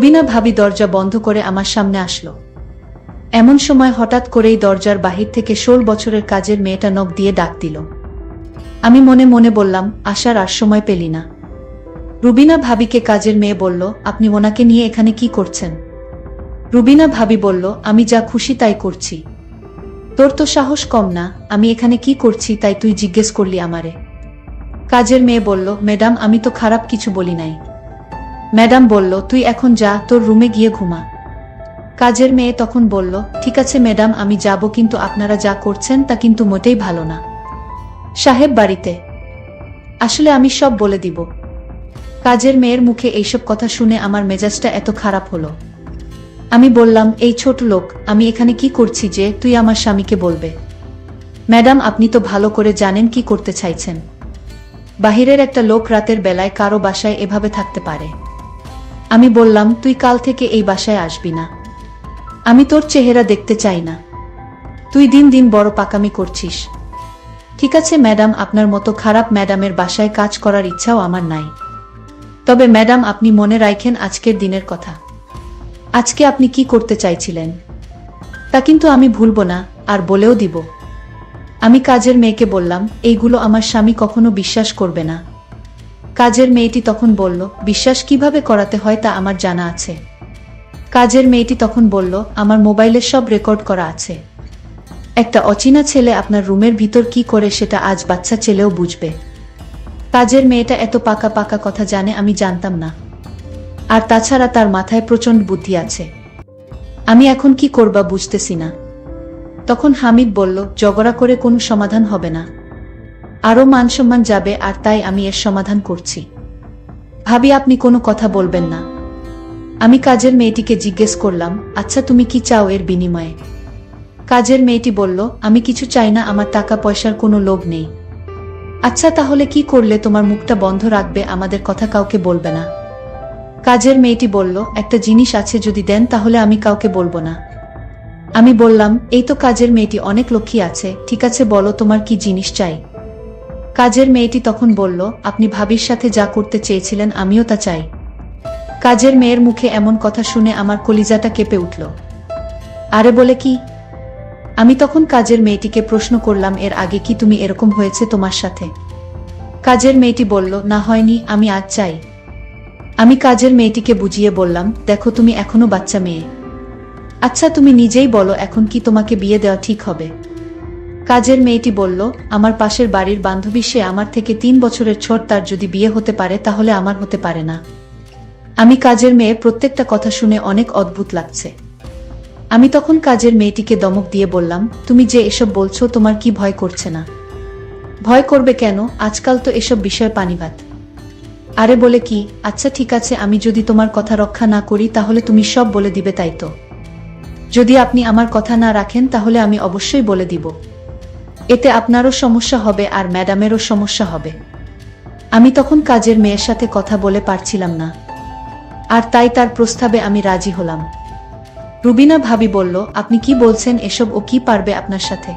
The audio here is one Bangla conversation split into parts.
রুবিনা ভাবি দরজা বন্ধ করে আমার সামনে আসলো। এমন সময় হঠাৎ করেই দরজার বাহির থেকে ষোল বছরের কাজের মেয়েটা নখ দিয়ে ডাক দিল। আমি মনে মনে বললাম, আসার আর সময় পেলি না। রুবিনা ভাবিকে কাজের মেয়ে বলল, আপনি ওনাকে নিয়ে এখানে কি করছেন? রুবিনা ভাবি বলল, আমি যা খুশি তাই করছি। তোর তো সাহস কম না, আমি এখানে কি করছি তাই তুই জিজ্ঞেস করলি আমারে। কাজের মেয়ে বলল, ম্যাডাম, আমি তো খারাপ কিছু বলি নাই। ম্যাডাম বলল, তুই এখন যা, তোর রুমে গিয়ে ঘুমা। কাজের মেয়ে তখন বলল, ঠিক আছে ম্যাডাম, আমি যাব, কিন্তু আপনারা যা করছেন তা কিন্তু মোটেই ভালো না। সাহেব বাড়িতে। আসলে আমি সব বলে দিব। কাজের মেয়ের মুখে এইসব কথা শুনে আমার মেজাজটা এত খারাপ হলো। আমি বললাম, এই ছোট লোক, আমি এখানে কি করছি যে তুই আমার স্বামীকে বলবে? ম্যাডাম, আপনি তো ভালো করে জানেন কি করতে চাইছেন। বাহিরের একটা লোক রাতের বেলায় কারও বাসায় এভাবে থাকতে পারে। আমি বললাম, তুই কাল থেকে এই বাসায় আসবি না। আমি তোর চেহারা দেখতে চাই না। তুই দিন দিন বড় পাকামি করছিস। ঠিক আছে, ম্যাডাম, আপনার মতো খারাপ ম্যাডামের বাসায় কাজ করার ইচ্ছাও আমার নাই। তবে ম্যাডাম, আপনি মনে রাখেন আজকের দিনের কথা। আজকে আপনি কি করতে চাইছিলেন? তা কিন্তু আমি ভুলব না, আর বলেও দিব। আমি কাজের মেয়েকে বললাম, এইগুলো আমার স্বামী কখনো বিশ্বাস করবে না। কাজের মেয়েটি তখন বলল, বিশ্বাস কীভাবে করাতে হয় তা আমার জানা আছে। কাজের মেয়েটি তখন বলল, আমার মোবাইলে সব রেকর্ড করা আছে। একটা অচেনা ছেলে আপনার রুমের ভিতর কি করে সেটা আজ বাচ্চা ছেলেও বুঝবে। কাজের মেয়েটা এত পাকা পাকা কথা জানে আমি জানতাম না। আর তাছাড়া তার মাথায় প্রচণ্ড বুদ্ধি আছে। আমি এখন কি করবা বুঝতেছি না। তখন হামিদ বলল জগড়া করে কোনো সমাধান হবে না। আরও মান সম্মান যাবে আর তাই আমি এর সমাধান করছি। ভাবি, আপনি কোনো কথা বলবেন না। আমি কাজের মেয়েটিকে জিজ্ঞেস করলাম আচ্ছা তুমি কি চাও এর বিনিময়ে? কাজের মেয়েটি বলল, আমি কিছু চাই না, আমার টাকা পয়সার কোনো লোভ নেই। আচ্ছা তাহলে কি করলে তোমার মুখটা বন্ধ রাখবে, আমাদের কথা কাউকে বলবে না? কাজের মেয়েটি বলল, একটা জিনিস আছে, যদি দেন, তাহলে আমি কাউকে বলব না। আমি বললাম, এই তো কাজের মেয়েটি, অনেক লক্ষ্মী আছে। ঠিক আছে, বলো তোমার কি জিনিস চাই? কাজের মেয়েটি তখন বলল, আপনি ভাবির সাথে যা করতে চেয়েছিলেন আমিও তা চাই। কাজের মেয়ের মুখে এমন কথা শুনে আমার কলিজাটা কেঁপে উঠল। আরে বলে কি? আমি তখন কাজের মেয়েটিকে প্রশ্ন করলাম, এর আগে কি তুমি এরকম হয়েছে তোমার সাথে? কাজের মেয়েটি বলল, না হয়নি, আমি আজ চাই। আমি কাজের মেয়েটিকে বুঝিয়ে বললাম, দেখো তুমি এখনও বাচ্চা মেয়ে। আচ্ছা তুমি নিজেই বলো এখন কি তোমাকে বিয়ে দেওয়া ঠিক হবে? কাজের মেয়েটি বলল, আমার পাশের বাড়ির বান্ধবী সে আমার থেকে তিন বছরের ছোট, তার যদি বিয়ে হতে পারে তাহলে আমার হতে পারে না। আমি কাজের মেয়ে, প্রত্যেকটা কথা শুনে অনেক অদ্ভুত লাগছে। আমি তখন কাজের মেয়েটিকে দমক দিয়ে বললাম, তুমি যে এসব বলছো, তোমার কি ভয় করছে না? ভয় করবে কেন? আজকাল তো এসব বিষয় পানিভাত। আরে বলে কি? আচ্ছা ঠিক আছে, আমি যদি তোমার কথা রক্ষা না করি, তাহলে তুমি সব বলে দিবে তাই তো। যদি আপনি আমার কথা না রাখেন, তাহলে আমি অবশ্যই বলে দিব। এতে আপনারও সমস্যা হবে আর ম্যাডামেরও সমস্যা হবে। আমি তখন কাজের মেয়ের সাথে কথা বলে পারছিলাম না। আর তাই তার প্রস্তাবে আমি রাজি হলাম। রুবিনা ভাবি বলল, আপনি কি বলছেন? এসব ও কি পারবে আপনার সাথে?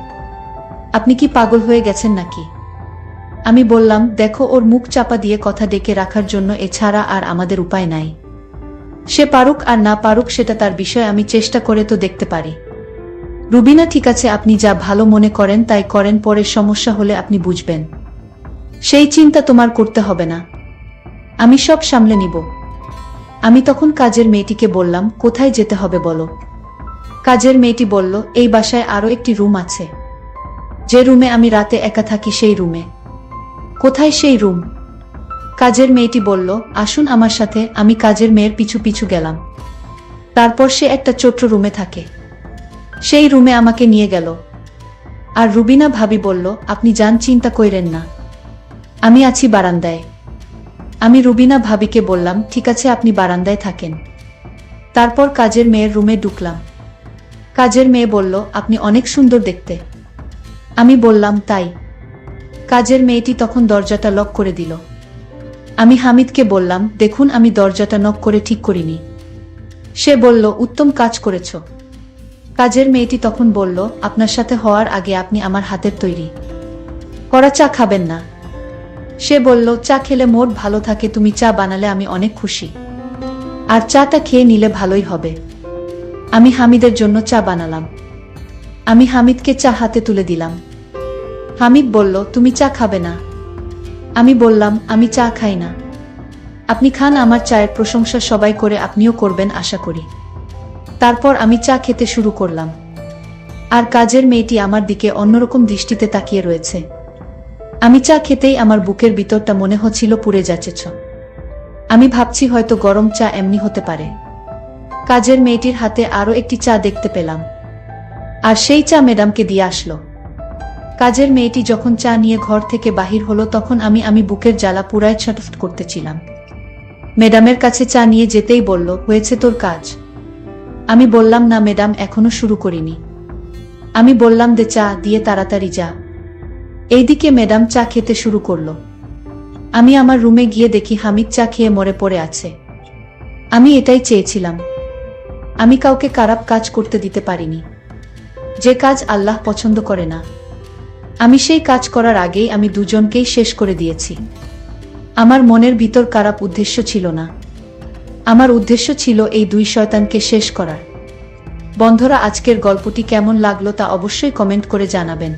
আপনি কি পাগল হয়ে গেছেন নাকি? আমি বললাম, দেখো, ওর মুখ চাপা দিয়ে কথা ডেকে রাখার জন্য এছাড়া আর আমাদের উপায় নাই। সে পারুক আর না পারুক সেটা তার বিষয়, আমি চেষ্টা করে তো দেখতে পারি। রুবিনা, ঠিক আছে, আপনি যা ভালো মনে করেন তাই করেন পরে সমস্যা হলে আপনি বুঝবেন। সেই চিন্তা তোমার করতে হবে না। আমি সব সামলে নিব। আমি তখন কাজের মেয়েটিকে বললাম, কোথায় যেতে হবে বলো? কাজের মেয়েটি বলল, এই বাসায় আরও একটি রুম আছে। যে রুমে আমি রাতে একা থাকি সেই রুমে। কোথায় সেই রুম? কাজের মেয়েটি বলল, আসুন আমার সাথে, আমি কাজের মেয়ের পিছু পিছু গেলাম। তারপর সে একটা ছোট্ট রুমে থাকে। সেই রুমে আমাকে নিয়ে গেল। আর রুবিনা ভাবি বলল, আপনি যান, চিন্তা কইরেন না। আমি আছি বারান্দায়। আমি রুবিনা ভাবিকে বললাম, ঠিক আছে, আপনি বারান্দায় থাকেন। তারপর কাজের মেয়ের রুমে ঢুকলাম। কাজের মেয়ে বলল, আপনি অনেক সুন্দর দেখতে। আমি বললাম, তাই। কাজের মেয়েটি তখন দরজাটা লক করে দিল। আমি হামিদকে বললাম, দেখুন, আমি দরজাটা নক করে ঠিক করিনি। সে বলল, উত্তম কাজ করেছ। কাজের মেয়েটি তখন বলল, আপনার সাথে হওয়ার আগে আপনি আমার হাতের তৈরি। করা চা খাবেন না। সে বলল, চা খেলে মোট ভালো থাকে, তুমি চা বানালে আমি অনেক খুশি। আর চাটা খেয়ে নিলে ভালোই হবে। আমি হামিদের জন্য চা বানালাম। আমি হামিদকে চা হাতে তুলে দিলাম। হামিদ বলল, তুমি চা খাবে না। আমি বললাম, আমি চা খাই না। আপনি খান, আমার চায়ের প্রশংসা সবাই করে আপনিও করবেন, আশা করি। তারপর আমি চা খেতে শুরু করলাম। আর কাজের মেয়েটি আমার দিকে অন্যরকম দৃষ্টিতে তাকিয়ে রয়েছে। আমি চা খেতেই আমার বুকের ভিতরটা মনে হচ্ছিল পুড়ে যাচ্ছেছ আমি ভাবছি হয়তো গরম চা এমনি হতে পারে। কাজের মেয়েটির হাতে আরও একটি চা দেখতে পেলাম। আর সেই চা ম্যাডামকে দিয়ে আসলো। কাজের মেয়েটি যখন চা নিয়ে ঘর থেকে বাহির হলো, তখন আমি আমি বুকের জ্বালা পুরায় ছটফট করতেছিলাম। ম্যাডামের কাছে চা নিয়ে যেতেই বলল, হয়েছে তোর কাজ। আমি বললাম, না ম্যাডাম, এখনও শুরু করিনি। আমি বললাম, দে চা, দিয়ে তাড়াতাড়ি যা। এইদিকে ম্যাডাম চা খেতে শুরু করল। আমি আমার রুমে গিয়ে দেখি হামিদ চা খেয়ে মরে পড়ে আছে। আমি এটাই চেয়েছিলাম। আমি কাউকে খারাপ কাজ করতে দিতে পারিনি। যে কাজ আল্লাহ পছন্দ করে না। আমি সেই কাজ করার আগেই আমি দুজনকেই শেষ করে দিয়েছি। আমার মনের ভিতর খারাপ উদ্দেশ্য ছিল না। আমার উদ্দেশ্য ছিল এই দুই শয়তানকে শেষ করার। বন্ধরা, আজকের গল্পটি কেমন লাগল তা অবশ্যই কমেন্ট করে জানাবেন।